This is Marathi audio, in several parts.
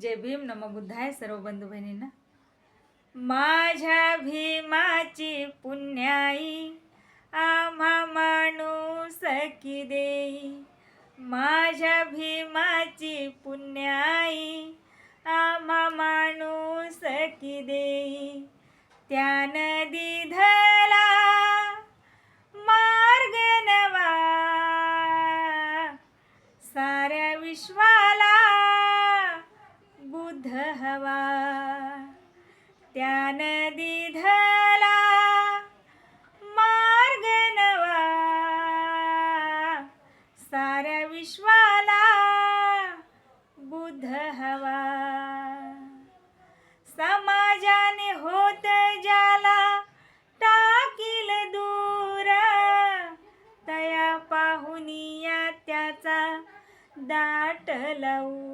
जय भीम. नम बुद्धाय सर्व बंधू बहिणींना. माझ्या भीमाची पुण्याई आम्हा माणूस की देई. माझ्या भीमाची पुण्याई आम्हा माणूस की देई. त्यानं बुद्ध हवा. त्या नदी धला मार्ग नवा. साऱ्या विश्वाला बुद्ध हवा. समाजाने होत ज्याला टाकील दूर. तया पाहुनिया त्याचा दाट लावू.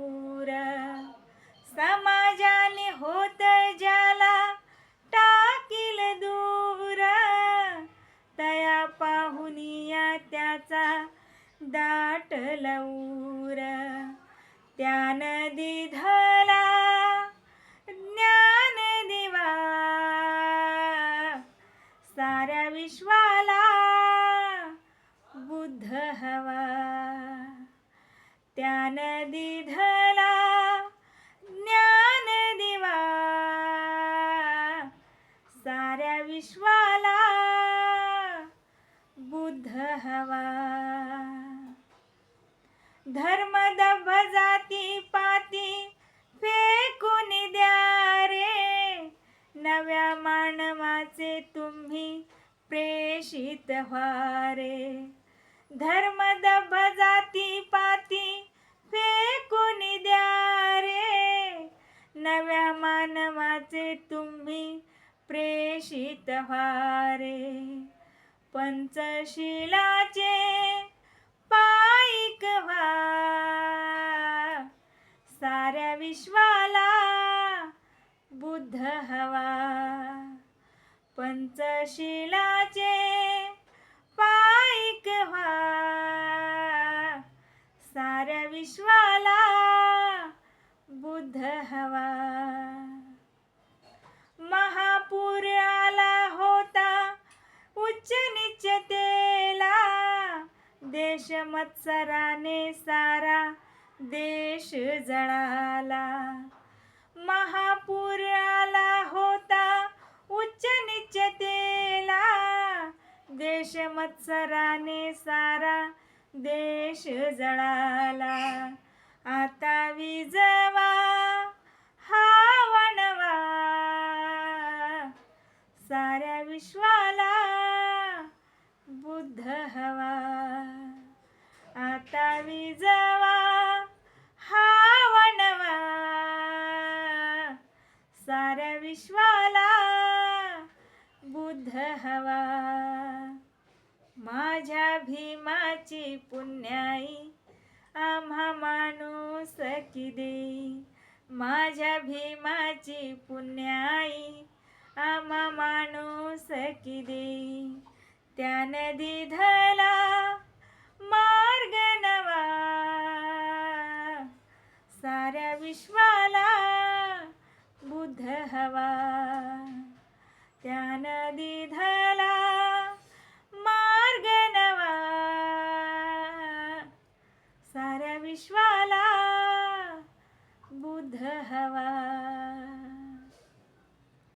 दाट त्या नदी धला ज्ञान दिवा. साऱ्या विश्वाला बुद्ध हवा. त्या नदी धला ज्ञान दिवा. साऱ्या विश्वाला बुद्ध हवा. धर्म दभ जाती पाती फेकून द्या रे. नव्या मानवाचे तुम्ही प्रेषित व्हा रे धर्म दभ जाती पाती फेकून द्या रे. नव्या मानवाचे तुम्ही प्रेषित व्हा रे पंचशिलाचे बुद्ध हवा पंचशिलाचे पायक व्हा. साऱ्या विश्वाला बुद्ध हवा. महापूर आला होता उच्च निचतेला देश मत्सराने सारा देश जळाला. महापूर आला होता उच्च निचतेला देश मत्सराने सारा देश जळाला. आता विजवा हा वणवा. साऱ्या विश्वाला बुद्ध हवा. आता विजवा मला बुद्ध हवा. माझ्या भीमाची पुण्याई आम्हा माणूस की देई माझ्या भीमाची पुण्याई आम्हा माणूस की देई त्या नदी धर विश्वाला बुद्ध हवा.